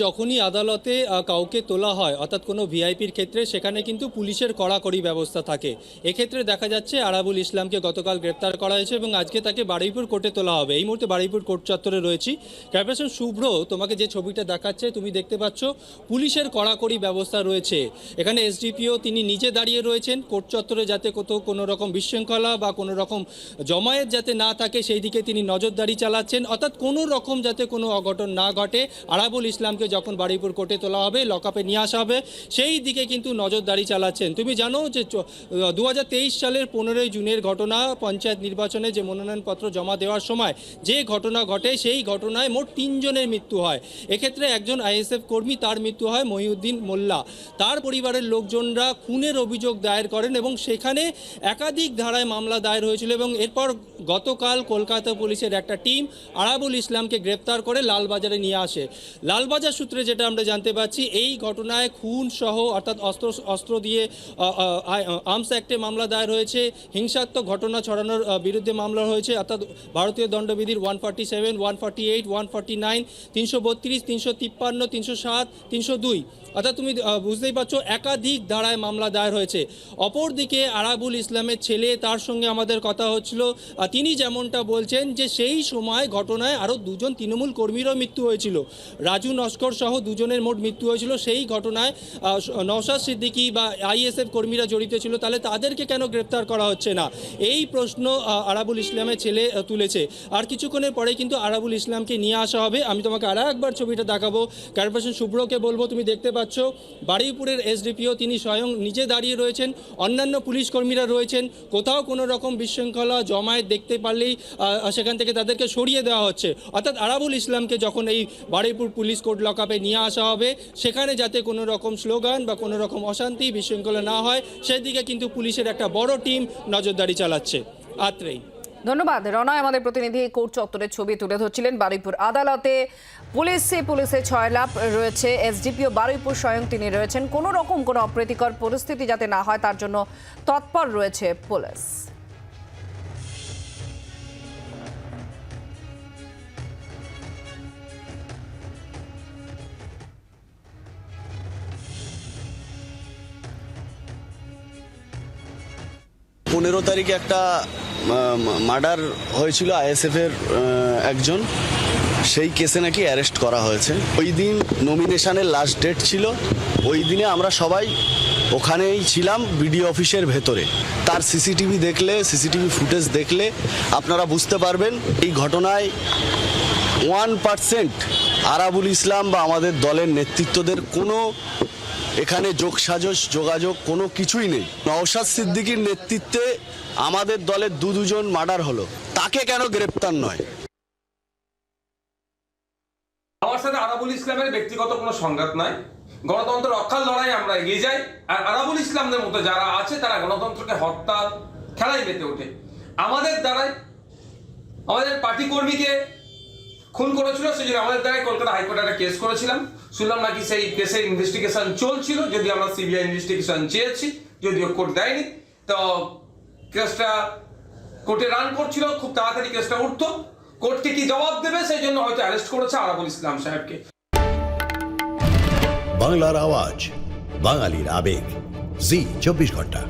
যখনই আদালতে কাউকে তোলা হয়, অর্থাৎ কোনো ভিআইপির ক্ষেত্রে, সেখানে কিন্তু পুলিশের কড়াকড়ি ব্যবস্থা থাকে। এক্ষেত্রে দেখা যাচ্ছে আরাবুল ইসলামকে গতকাল গ্রেপ্তার করা হয়েছে এবং আজকে তাকে বারুইপুর কোর্টে তোলা হবে। এই মুহূর্তে বারুইপুর কোর্ট চত্বরে রয়েছি। ক্যাপ্টেন শুভ্র, তোমাকে যে ছবিটা দেখাচ্ছে, তুমি দেখতে পাচ্ছ, পুলিশের কড়াকড়ি ব্যবস্থা রয়েছে। এখানে এসডিপিও তিনি নিজে দাঁড়িয়ে রয়েছেন। কোর্ট চত্বরে যাতে কোথাও কোনো রকম বিশৃঙ্খলা বা কোনো রকম জমায়েত যাতে না থাকে, সেই দিকে তিনি নজরদারি চালাচ্ছেন। অর্থাৎ কোনো রকম যাতে কোনো অঘটন না ঘটে, আরাবুল ইসলামকে যখন বারুইপুর কোর্টে তোলা হবে, লকআপে নিয়ে আসা হবে, সেই দিকে কিন্তু নজরদারি চালাচ্ছেন। তুমি জানো যে দু সালের পনেরোই জুনের ঘটনা পঞ্চায়েত নির্বাচনে যে মনোনয়নপত্র জমা দেওয়ার সময় যে ঘটনা ঘটে, সেই ঘটনায় মোট তিনজনের মৃত্যু হয়। এক্ষেত্রে একজন আইএসএফ কর্মী, তার মৃত্যু হয় মহিউদ্দিন মোল্লা। তার পরিবারের লোকজনরা খুনের অভিযোগ দায়ের করেন এবং সেখানে একাধিক ধারায় মামলা দায়ের হয়েছিল এবং এরপর গতকাল কলকাতা পুলিশের একটা টিম আরাবুল ইসলামকে গ্রেপ্তার করে লালবাজারে নিয়ে আসে। লালবাজার সূত্রে যেটা আমরা জানতে পারছি এই ঘটনায় খুন সহ অর্থাৎ অস্ত্র অস্ত্র দিয়ে আর্মস অ্যাক্টে মামলা দায়ের হয়েছে। হিংসাত্মক ঘটনা ছড়ানোর বিরুদ্ধে মামলা হয়েছে। অর্থাৎ ভারতীয় দণ্ডবিধির one forty seven, one forty eight, one forty nine, তিনশো বত্রিশ, তিনশো তিপ্পান্ন, তিনশো সাত, তিনশো দুই। অর্থাৎ তুমি বুঝতেই পারছ, একাধিক ধারায় মামলা দায়ের হয়েছে। অপরদিকে আরাবুল ইসলামের ছেলে, তার সঙ্গে আমাদের কথা হচ্ছিল তিনি যেমনটা বলছেন যে সেই সময় ঘটনায় আরও দুজন তৃণমূল কর্মীরও মৃত্যু হয়েছিল। রাজু নস্কর সহ দুজনের মোট মৃত্যু হয়েছিল। সেই ঘটনায় নওশাদ সিদ্দিকী বা আইএসএফ কর্মীরা জড়িত ছিল। তাহলে তাদেরকে কেন গ্রেপ্তার করা হচ্ছে না? এই প্রশ্ন আরাবুল ইসলামের ছেলে তুলেছে। আর কিছুক্ষণের পরে কিন্তু আরাবুল ইসলামকে নিয়ে আসা হবে। আমি তোমাকে আর একবার ছবিটা দেখাবো। কর্পোরেশন শুভ্রকে বলব, তুমি দেখতে পাচ্ছ বারুইপুরের এসডিপিও তিনি স্বয়ং নিজে দাঁড়িয়ে রয়েছেন। অন্যান্য পুলিশ কর্মীরা রয়েছেন। কোথাও কোনো রকম বিশৃঙ্খলা, জমায়েত দেখতে পারলেই সেখান থেকে তাদেরকে সরিয়ে দেওয়া হচ্ছে। অর্থাৎ আরাবুল ইসলামকে যখন এই বারুইপুর পুলিশ কোর্ট লকআপে নিয়ে আসা হবে। সেখানে যাতে কোনো রকম স্লোগান বা কোনো রকম অশান্তি, বিশৃঙ্খলা না হয়, সেদিকে কিন্তু পুলিশের একটা বড় টিম নজরদারি চালাচ্ছে। আত্রেই। ধন্যবাদ। রনয়, আমাদের প্রতিনিধি কোর্ট চত্বরের ছবি তুলে ধরছিলেন বারুইপুর আদালতে। পুলিশে পুলিশে ছয় লাভ রয়েছে। এসডিপিও বারুইপুর স্বয়ং তিনি রয়েছেন। কোনো রকম কোনো অপ্রীতিকর পরিস্থিতি যাতে না হয়, তার জন্য তৎপর রয়েছে পুলিশ। পনেরো তারিখে একটা মার্ডার হয়েছিল আইএসএফ এর একজন। সেই কেসে নাকি অ্যারেস্ট করা হয়েছে। ওই দিন নমিনেশনের লাস্ট ডেট ছিল। ওই দিনে আমরা সবাই ওখানেই ছিলাম বিডিও অফিসের ভেতরে। তার সিসিটিভি দেখলে, সিসিটিভি ফুটেজ দেখলে আপনারা বুঝতে পারবেন এই ঘটনায় ওয়ান পার্সেন্ট আরাবুল ইসলাম বা আমাদের দলের নেতৃত্বদের কোনো এখানে যোগসাজশ, যোগাযোগ কোনো কিছুই নেই। নওশাদ সিদ্দিকীর নেতৃত্বে আমাদের দলের দু দুজন মার্ডার হলো। তাকে কেন গ্রেপ্তার নয়? আমার সাথে আরাবুল ইসলামের ব্যক্তিগত কোনো সংঘাত নাই। গণতন্ত্র রক্ষার লড়াই আমরা এগিয়ে যাই। আর আরাবুল ইসলামদের মতো যারা আছে, তারা গণতন্ত্রকে হত্যা খেলায় মেতে ওঠে। আমাদের দ্বারাই আমাদের পার্টি কর্মীকে খুন করেছিল, সেই জন্য আমাদের দ্বারাই কলকাতা হাইকোর্টে একটা কেস করেছিলাম। শুনলাম নাকি সেই কেসের ইনভেস্টিগেশন চলছিল যদি আমরা সিবিআই ইনভেস্টিগেশন চেয়েছি, যদিও কোর্ট দেয়নি। তো কেসটা কোর্টে রান করছিল, খুব তাড়াতাড়ি কেসটা উঠতো। কোর্টকে কি জবাব দেবে, সেই জন্য হয়তো অ্যারেস্ট করেছে আরাবুল ইসলাম সাহেবকে। বাংলার আওয়াজ, বাঙালির আবেগ। জি, চব্বিশ ঘণ্টা।